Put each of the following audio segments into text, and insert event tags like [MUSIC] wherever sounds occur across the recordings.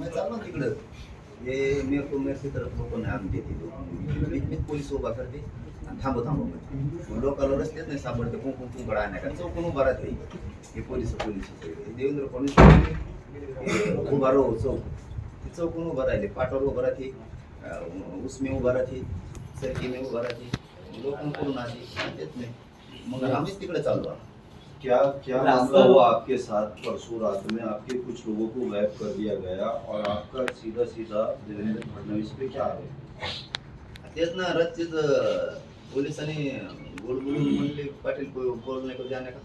चाललो ना तिकडं। हे मेरे को मेरे तरफ लोक नाही आणून देते मीच मीच पोलीस उभा करते आणि थांबव थांबव मग लोकांना रस्तेच नाही सापडते कुंकुम कुंकड आणण्या का। चौकून उभा राहते हे पोलीस पोलीस देवेंद्र फडणवीस उभा राहू चौक ते चौकून उभा राहिले पाटावर उभा राहते उसमे उभा राहते सरकीने उभा राहते लोक करून नाही मग आम्हीच तिकडे चालू आहोत. क्या क्या मामला हुआ आपके साथ परसों रात में? आपके कुछ लोगों को गायब कर दिया गया और आपका सीधा सीधा देवेंद्र फडणवीस पे क्या है? तेच ना रस्तेच पोलिसांनी गोड बोलून म्हणले पाटील को- बोलणे को जाणे का?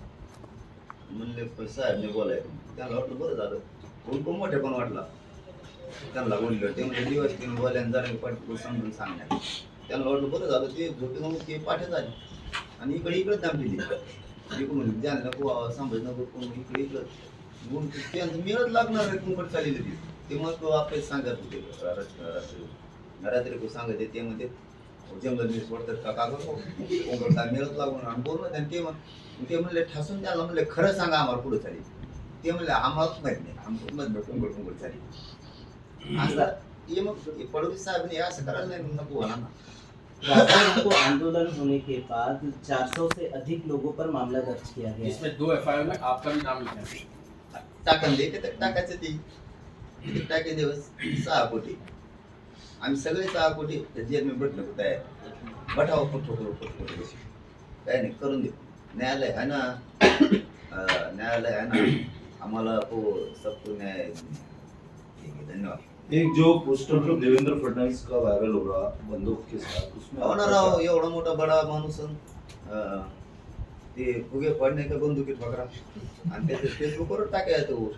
म्हणले साहेबने बोलाय त्यांना वाटलं बरं झालं. उनको मोठे पण वाटला. त्यांना बोललं ते म्हणजे दिवस तीन बोल्यान जाणे पाटील को समजून सांगण्यात. त्यांना वाटलं बरं झालं ते झोपे ते पाठे झाले. आणि इकडे इकडे दाम दिली इकडून म्हणजे जाणे नको संभाजी नको कोण इकडे इकडं. ते- त्यांचं मिळत लागणार आहे कुंकड चालेल ते. ते मग आपले सांगत होते रात्री को सांगत ते म्हणते जंगल मी सोडतात का का गं? कोंबड काय मिळत लागून आणि बोलणं आणि ते मग ते म्हणले ठासून त्याला म्हणले खरं सांगा आम्हाला पुढे चाली ते म्हणले आम्हालाच माहीत नाही आमचं मधलं कोंबड कोंबड चाली असं ते मग ते फडणवीस साहेबने असं करायला नाही नको ना. रोको आंदोलन होने के बाद 400 से अधिक लोगों पर मामला दर्ज किया गया। इसमें दो एफ में आपका भी नाम लिखा है। टाकन दे ते टाकायचं ती? टाके दिवस सहा कोटी। आम्ही सगळे सहा कोटी जे मी भेटलो होतो तयार बठाव कुठं करू कुठं करू। काय नाही करून दे. न्यायालय आहे ना? न्यायालय आहे ना? आम्हाला हो सबको न्याय ठीक आहे धन्यवाद. एक जो पोस्टर जो देवेंद्र फडणवीस का वायरल हो रहा बंदूक के साथ उसमें हो ना राव एवढा मोठा बडा माणूस अं, ते फुगे पडणे का बंदुकीत पकडा. आणि त्याचे फेसबुकवर टाकाय तो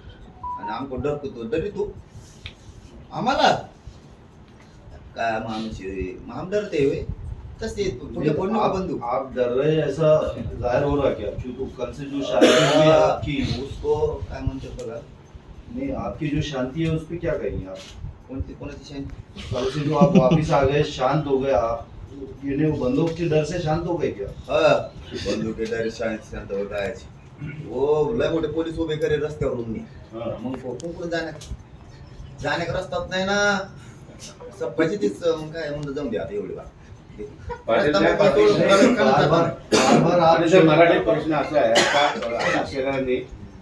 आणि आमको डरतो तो डरी तू. आम्हाला? काय माणूस आहे? मग आम डरते होय. तसे फुगे पडणे का आप, बंदूक? आप डर रहे हैं? ऐसा जाहिर हो रहा है क्या? क्योंकि कल से जो हुई है आपकी उसको काय म्हणते बघा? नहीं आपकी जो शांति है उस पर क्या कहेंगे आप? कोणती कोणाची शांती? कल से जो आप वापिस आ गए शांत हो गए आप ये वो बंदूक के डर से शांत हो गए क्या? हा बंदुके डायरेक्ट शाळेत शांत जायची हो लय मोठे पोलीस उभे करे रस्त्यावरून मी। मग कुंकून जाण्या जाण्या रस्ताच नाही। ना सप्पाची तीच मग काय म्हणलं जाऊन द्या आता एवढी बा मराठी प्रश्न असा आहे का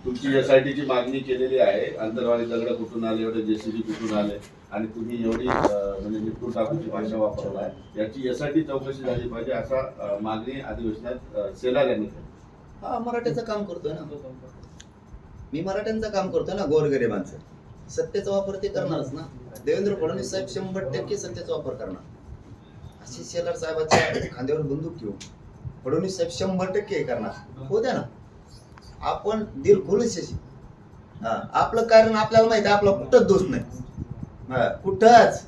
अशा शेतकऱ्यांनी तुमची एसआयटीची मागणी केलेली आहे. अंतरवाली दगड कुठून आले एवढे जेसीबी कुठून आले? आणि तुम्ही एवढी म्हणजे निपटून टाकूची भाषा वापरलाय. याची एसआयटी चौकशी झाली पाहिजे असा मागणी अधिवेशनात सेलार यांनी केली. हा मराठ्याचं काम करतोय ना. मी मराठ्यांचं काम करतोय ना गोरगरिबांचं. सत्तेचा वापर ते करणारच ना. देवेंद्र फडणवीस साहेब शंभर टक्के सत्तेचा वापर करणार. अशी शेलार साहेबाच्या खांद्यावर बंदूक घेऊ फडणवीस साहेब शंभर टक्के हे करणार. हो द्या ना. आपण दिल असे हा आपलं कारण आपल्याला माहिती आहे आपला कुठंच दोष नाही. हा कुठंच.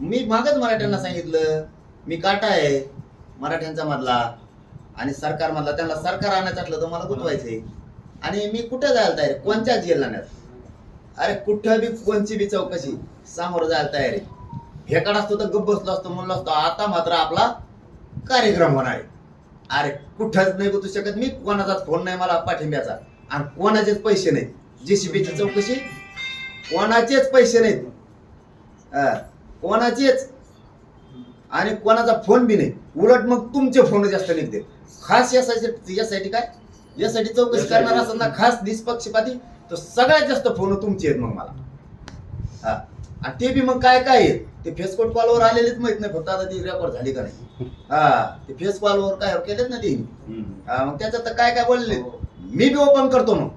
मी मागच मराठ्यांना सांगितलं मी काटा आहे मराठ्यांचा मधला आणि सरकार मधला. त्यांना सरकार आणायचं असलं तर मला गुतवायचंय. आणि मी कुठं जायला तयार आहे? कोणत्या अरे कुठं बी कोणची बी चौकशी सामोरं जायला तयार आहे. हेकड असतो तर गप्प बसलो असतो म्हणलो असतो आता मात्र आपला कार्यक्रम होणार आहे. अरे कुठंच नाही गुतू शकत मी कोणाचाच फोन नाही मला पाठिंब्याचा. आणि कोणाचेच पैसे नाहीत. जेसीबीची चौकशी? कोणाचेच पैसे नाहीत. हा, कोणाचेच. आणि कोणाचा फोन बी नाही. उलट मग तुमचे फोन जास्त निघते. खास यासाठी यासाठी काय? यासाठी चौकशी करणार असेल ना खास निष्पक्षपाती तर सगळ्यात जास्त फोन तुमचे आहेत मग मला. हा. आणि ते बी मग काय काय आहेत? ते फेसबुक कॉलवर आलेलेच माहीत नाही फक्त आता ती रेकॉर्ड झाली का नाही. [LAUGHS] हा ते फेस कॉलवर काय केलेत ना ते. हा, मग त्याच्यात तर काय काय बोलले मी बी ओपन करतो मग.